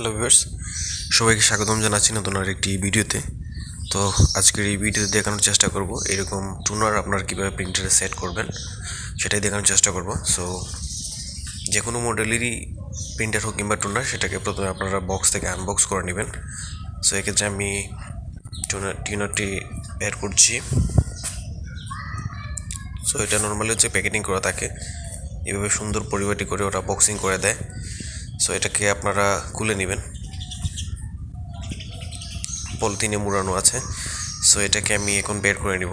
Hello viewers সবাইকে স্বাগতম জানাচ্ছি নতুন আর একটি ভিডিওতে। তো আজকের এই ভিডিওতে দেখানোর চেষ্টা করব, এরকম টুনার আপনার কীভাবে প্রিন্টারে সেট করবেন, সেটাই দেখানোর চেষ্টা করব। সো যে কোনো মডেলেরই প্রিন্টার হোক কিংবা টুনার, সেটাকে প্রথমে আপনারা বক্স থেকে আনবক্স করে নেবেন। সো এক্ষেত্রে আমি টুনার টিউনারটি অ্যাড করছি। সো এটা নর্মালি হচ্ছে প্যাকেটিং করা থাকে। এভাবে সুন্দর পরিপাটি করে ওরা বক্সিং করে দেয়। সো এটাকে আপনারা খুলে নেবেন। পলিথিনে মুড়ানো আছে। সো এটাকে আমি এখন বের করে নিব।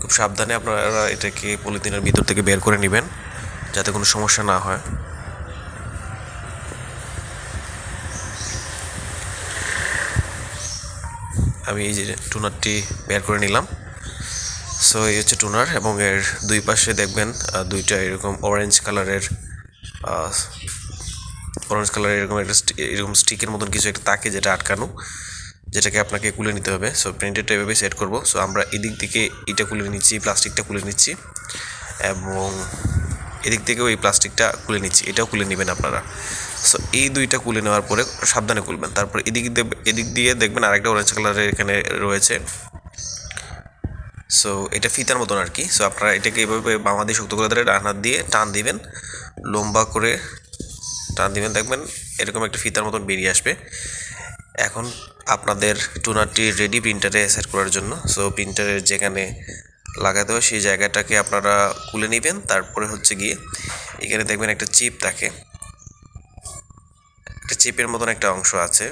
খুব সাবধানে আপনারা এটাকে পলিথিনের ভিতর থেকে বের করে নেবেন, যাতে কোনো সমস্যা না হয়। আমি এই যে টুনারটি বের করে নিলাম। সো এই হচ্ছে টুনার এবং এর দুই পাশে দেখবেন দুইটা এরকম অরেঞ্জ কালারের অরেঞ্জ কালারের এরকম একটা এরকম স্টিকের মতন কিছু একটা তাকে যেটা আটকানো, যেটাকে আপনাকে কুলে নিতে হবে। সো প্রিন্টারটা এভাবে সেট করব। সো আমরা এদিক থেকে এটা খুলে নিচ্ছি প্লাস্টিকটা খুলে নিচ্ছি এবং এদিক থেকেও এই প্লাস্টিকটা কুলে নিচ্ছি। এটাও কুলে নেবেন আপনারা। সো এই দুইটা কুলে নেওয়ার পরে সাবধানে কুলবেন তারপর এদিক এদিক দিয়ে দেখবেন আরেকটা অরেঞ্জ কালারের এখানে রয়েছে। সো এটা ফিতার মতন আর কি। সো আপনারা এটাকে বামা দিয়ে শক্ত করে ধরে ডান দিয়ে টান দিবেন। লম্বা করে টান দিবেন। দেখবেন এরকম একটা ফিতার মতন বেরিয়ে আসবে। এখন আপনাদের টুনারটি রেডি প্রিন্টারে সেট করার জন্য। সো প্রিন্টারের যেখানে লাগাতে হয় সেই জায়গাটাকে আপনারা খুলে নেবেন। তারপরে হচ্ছে গিয়ে এখানে দেখবেন একটা চিপ থাকে। একটা চিপের মতন একটা অংশ আছে।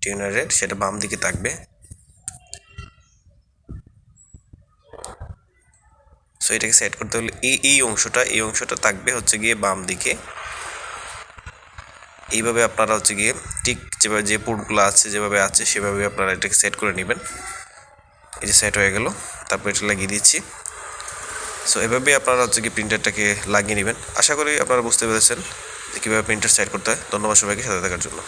টিউনারের সেটা বাম দিকে থাকবে। সো এটাকে সেট করতে হলে এই এই অংশটা এই অংশটা থাকবে হচ্ছে গিয়ে বাম দিকে। এইভাবে আপনারা হচ্ছে গিয়ে ঠিক যেভাবে যে পোর্টগুলো আছে, যেভাবে আছে, সেভাবে আপনারা এটাকে সেট করে নেবেন। এই যে সেট হয়ে গেল, তারপর এটা লাগিয়ে দিচ্ছি। সো এভাবে আপনারা হচ্ছে কি প্রিন্টারটাকে লাগিয়ে নেবেন। আশা করি আপনারা বুঝতে পেরেছেন যে কীভাবে প্রিন্টার সেট করতে হয়। ধন্যবাদ সবাইকে, সাথে থাকার জন্য।